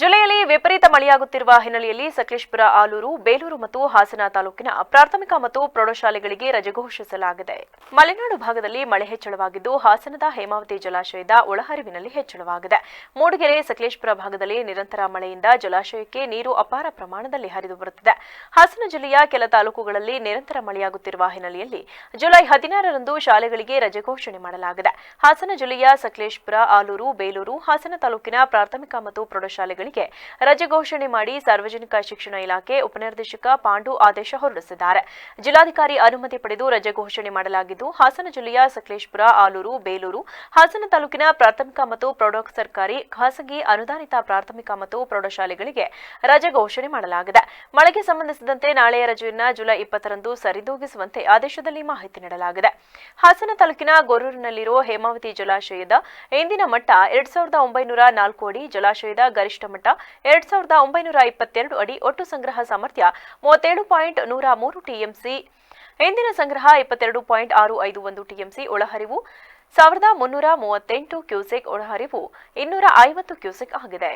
ಜಿಲ್ಲೆಯಲ್ಲಿ ವಿಪರೀತ ಮಳೆಯಾಗುತ್ತಿರುವ ಹಿನ್ನೆಲೆಯಲ್ಲಿ ಸಕಲೇಶ್ಪುರ, ಆಲೂರು, ಬೇಲೂರು ಮತ್ತು ಹಾಸನ ತಾಲೂಕಿನ ಪ್ರಾಥಮಿಕ ಮತ್ತು ಪ್ರೌಢಶಾಲೆಗಳಿಗೆ ರಜೆ ಘೋಷಿಸಲಾಗಿದೆ. ಮಲೆನಾಡು ಭಾಗದಲ್ಲಿ ಮಳೆ ಹೆಚ್ಚಳವಾಗಿದ್ದು, ಹಾಸನದ ಹೇಮಾವತಿ ಜಲಾಶಯದ ಒಳಹರಿವಿನಲ್ಲಿ ಹೆಚ್ಚಳವಾಗಿದೆ. ಮೂಡಿಗೆರೆ, ಸಕಲೇಶ್ಪುರ ಭಾಗದಲ್ಲಿ ನಿರಂತರ ಮಳೆಯಿಂದ ಜಲಾಶಯಕ್ಕೆ ನೀರು ಅಪಾರ ಪ್ರಮಾಣದಲ್ಲಿ ಹರಿದು ಬರುತ್ತಿದೆ. ಹಾಸನ ಜಿಲ್ಲೆಯ ಕೆಲ ತಾಲೂಕುಗಳಲ್ಲಿ ನಿರಂತರ ಮಳೆಯಾಗುತ್ತಿರುವ ಹಿನ್ನೆಲೆಯಲ್ಲಿ ಜುಲೈ ಹದಿನಾರರಂದು ಶಾಲೆಗಳಿಗೆ ರಜೆ ಘೋಷಣೆ ಮಾಡಲಾಗಿದೆ. ಹಾಸನ ಜಿಲ್ಲೆಯ ಸಕಲೇಶ್ಪುರ, ಆಲೂರು, ಬೇಲೂರು, ಹಾಸನ ತಾಲೂಕಿನ ಪ್ರಾಥಮಿಕ ಮತ್ತು ಪ್ರೌಢಶಾಲೆಗಳಿಗೆ ರಜೆ ಘೋಷಣೆ ಮಾಡಿ ಸಾರ್ವಜನಿಕ ಶಿಕ್ಷಣ ಇಲಾಖೆ ಉಪನಿರ್ದೇಶಕ ಪಾಂಡು ಆದೇಶ ಹೊರಡಿಸಿದ್ದಾರೆ. ಜಿಲ್ಲಾಧಿಕಾರಿ ಅನುಮತಿ ಪಡೆದು ರಜೆ ಘೋಷಣೆ ಮಾಡಲಾಗಿದ್ದು, ಹಾಸನ ಜಿಲ್ಲೆಯ ಸಕಲೇಶ್ಪುರ, ಆಲೂರು, ಬೇಲೂರು, ಹಾಸನ ತಾಲೂಕಿನ ಪ್ರಾಥಮಿಕ ಮತ್ತು ಪ್ರೌಢ ಸರ್ಕಾರಿ, ಖಾಸಗಿ ಅನುದಾನಿತ ಪ್ರಾಥಮಿಕ ಮತ್ತು ಪ್ರೌಢಶಾಲೆಗಳಿಗೆ ರಜೆ ಘೋಷಣೆ ಮಾಡಲಾಗಿದೆ. ಮಳೆಗೆ ಸಂಬಂಧಿಸಿದಂತೆ ನಾಳೆಯ ರಜೆಯನ್ನು ಜುಲೈ ಇಪ್ಪತ್ತರಂದು ಸರಿದೂಗಿಸುವಂತೆ ಆದೇಶದಲ್ಲಿ ಮಾಹಿತಿ ನೀಡಲಾಗಿದೆ. ಹಾಸನ ತಾಲೂಕಿನ ಗೊರೂರಿನಲ್ಲಿರುವ ಹೇಮಾವತಿ ಜಲಾಶಯದ ಇಂದಿನ ಮಟ್ಟ ಎರಡ್ ಸಾವಿರದ ಒಂಬೈನೂರ ನಾಲ್ಕು ಅಡಿ ಜಲಾಶಯದ ಗರಿಷ್ಠ ಮಟ್ಟ ಎರಡ್ ಸಾವಿರದ ಒಂಬೈನೂರ ಇಪ್ಪತ್ತೆರಡು ಅಡಿ ಒಟ್ಟು ಸಂಗ್ರಹ ಸಾಮರ್ಥ್ಯ ಮೂವತ್ತೇಳು ಪಾಯಿಂಟ್ ನೂರ ಮೂರು ಟಿಎಂಸಿ. ಇಂದಿನ ಸಂಗ್ರಹ ಇಪ್ಪತ್ತೆರಡು ಪಾಯಿಂಟ್ ಆರು ಐದು ಒಂದು ಟಿಎಂಸಿ ಒಳಹರಿವು ಸಾವಿರದ ಮುನ್ನೂರ ಮೂವತ್ತೆಂಟು ಕ್ಯೂಸೆಕ್ ಒಳಹರಿವು ಇನ್ನೂರ ಐವತ್ತು ಕ್ಯೂಸೆಕ್ ಆಗಿದೆ.